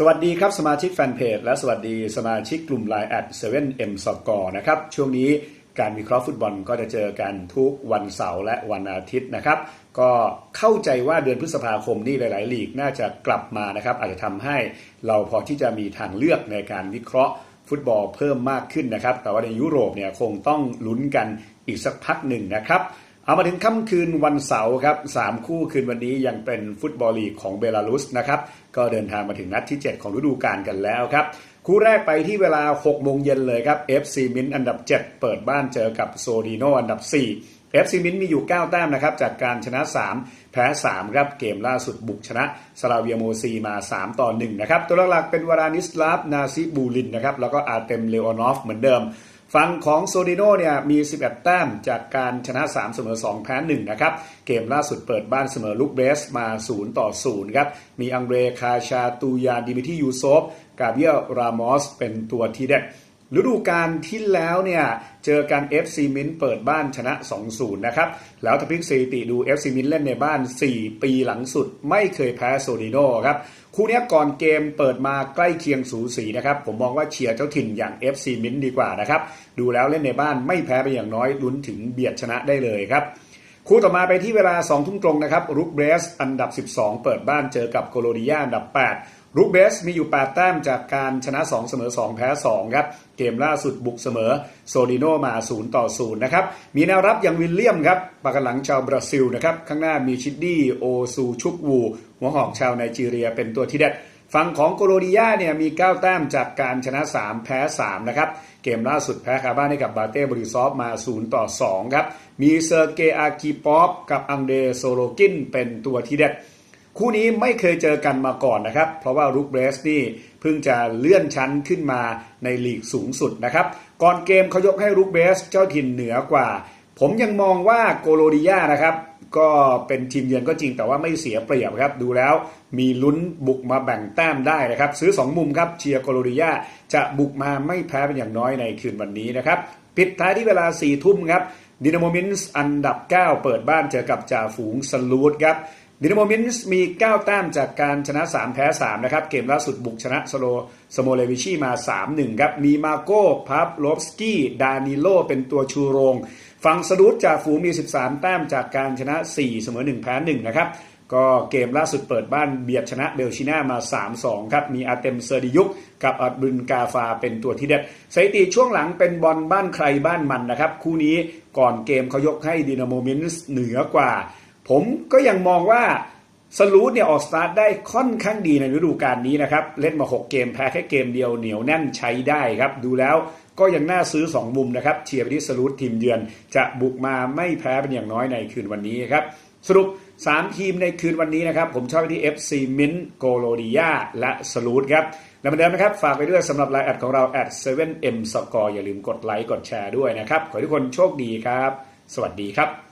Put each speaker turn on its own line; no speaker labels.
สวัสดีครับสมาชิกแฟนเพจและสวัสดีสมาชิกกลุ่ม Line แอด 7M s c o r e นะครับ ช่วงนี้การวิเคราะห์ฟุตบอลก็จะเจอกันทุกวันเสาร์และวันอาทิตย์นะครับ ก็เข้าใจว่าเดือนพฤษภาคมนี่หลาย ๆ ลีกน่าจะกลับมานะครับ อาจจะทำให้เราพอที่จะมีทางเลือกในการวิเคราะห์ฟุตบอลเพิ่มมากขึ้นนะครับ แต่ว่าในยุโรปเนี่ยคงต้องลุ้นกันอีกสักพักหนึ่งนะครับ เอามาถึงค่ำคืนวันเสาร์ครับสามคู่คืนวันนี้ยังเป็นฟุตบอลลีกของเบลารุสนะครับก็เดินทางมาถึงนัดที่ 7 ของฤดูกาลกันแล้วครับ คู่แรกไปที่เวลา 6 โมงเย็นเลยครับ FC มินอันดับ 7 เปิดบ้านเจอกับโซดีโนอันดับ 4 FC มินมีอยู่ 9 แต้มนะครับ จากการชนะ 3 แพ้ 3 ครับ เกมล่าสุดบุกชนะสลาเวียโมซีมา 3 ต่อ 1 นะครับ ตัวหลักๆเป็นวารานิสลาฟนาซิบูลินนะครับแล้วก็อาเต็มเลโอนอฟเหมือนเดิม ฝั่งของโซดิโนเนี่ยมี 11 แต้มจากการชนะ 3 เสมอ 2 แพ้ 1 นะครับ เกมล่าสุดเปิดบ้านเสมอลูกเบสมา 0 ต่อ 0 ครับ มีอังเรคาชาตูยาดิมิทียูโซฟ กาเบียรามอส เป็นตัวที่เด็ด ฤดูกาลที่แล้วเนี่ย เจอกัน FC มินเปิดบ้านชนะ 2-0 นะครับ แล้วถ้าพลิกสถิติดู FC มินเล่นในบ้าน 4 ปีหลังสุด ไม่เคยแพ้โซดิโนครับ คู่นี้ก่อนเกมเปิดมาใกล้เคียงสูสีนะครับ ผมมองว่าเชียร์เจ้าถิ่นอย่าง FC มินดีกว่านะครับ ดูแล้วเล่นในบ้านไม่แพ้ไปอย่างน้อยลุ้นถึงเบียดชนะได้เลยครับ คู่ต่อมาไปที่เวลา 2 ทุ่มตรงนะครับรุกเบสอันดับ 12 เปิดบ้านเจอกับโคโลดิยาอันดับ 8รุกเบสมีอยู่ 8 แต้มจากการชนะ 2 เสมอ 2 แพ้ 2 ครับ เกมล่าสุดบุกเสมอโซดิโนมา 0 ต่อ 0 นะครับ มีแนวรับอย่างวิลเลียมครับปากหลังชาวบราซิลนะครับ ข้างหน้ามีชิดดี้โอซูชุกวู หัวหอกชาวไนจีเรียเป็นตัวที่เด็ด ฝั่งของโคโลดิยาเนี่ยมี 9 แต้มจากการชนะ 3 แพ้ 3 นะครับ เกมล่าสุดแพ้คาบ้านให้กับบาเต้บริซอฟมา 0 ต่อ 2 ครับ มีเซอร์เกอาคีปอฟกับอังเดโซโลกินเป็นตัวที่เด็ด คู่นี้ไม่เคยเจอกันมาก่อนนะครับ เพราะว่ารุกเบรสนี่เพิ่งจะเลื่อนชั้นขึ้นมาในลีกสูงสุดนะครับ ก่อนเกมเขายกให้รุกเบรสเจ้าถิ่นเหนือกว่า ผมยังมองว่าโกโลดิยานะครับ ก็เป็นทีมเยือนก็จริงแต่ว่าไม่เสียเปรียบครับ ดูแล้วมีลุ้นบุกมาแบ่งแต้มได้นะครับ ซื้อ 2 มุมครับเชียร์โกโลดิยาจะบุกมาไม่แพ้เป็นอย่างน้อยในคืนวันนี้นะครับปิดท้ายที่เวลา4ี่ทุ่มครับดินาโมมินส์อันดับ 9 เปิดบ้านเจอกับจ่าฝูงสลูดครับดินาโมมินส์มี 9 แต้มจากการชนะ 3 แพ้ 3 นะครับ เกมล่าสุดบุกชนะสโลสโมเลวิชีมา 3-1 ครับ มีมาโก้พับโลฟสกี้ ดานิโล เป็นตัวชูโรง ฝั่งสะดุดจากฝูมี 13 แต้มจากการชนะ 4 เสมอ 1 แพ้1นะครับก็เกมล่าสุดเปิดบ้านเบียดชนะเบลชิน่ามา 3-2 ครับ มีอาเต็มเซอร์ดิยุกกับอับดุลกาฟาเป็นตัวที่เด็ดสถิติช่วงหลังเป็นบอลบ้านใครบ้านมันนะครับ คู่นี้ก่อนเกมเขายกให้ดินาโมมินส์เหนือกว่า ผมก็ยังมองว่า สลูดเนี่ยออกสตาร์ทได้ค่อนข้างดีในฤดูกาลนี้นะครับ เล่นมา 6 เกมแพ้แค่เกมเดียวเหนียวแน่นใช้ได้ครับ ดูแล้วก็ยังน่าซื้อ 2 มุมนะครับเชียร์ไปที่สลูดทีมเยือน จะบุกมาไม่แพ้เป็นอย่างน้อยในคืนวันนี้ครับ สรุป 3 ทีมในคืนวันนี้นะครับ ผมชอบไปที่ FC มินโกโลดิยาและสลูดครับและเหมือนเดิมนะครับ ฝากไปด้วยสำหรับไลน์แอดของเรา at 7m score อย่าลืมกดไลค์กดแชร์ด้วยนะครับ ขอให้ทุกคนโชคดีครับ สวัสดีครับ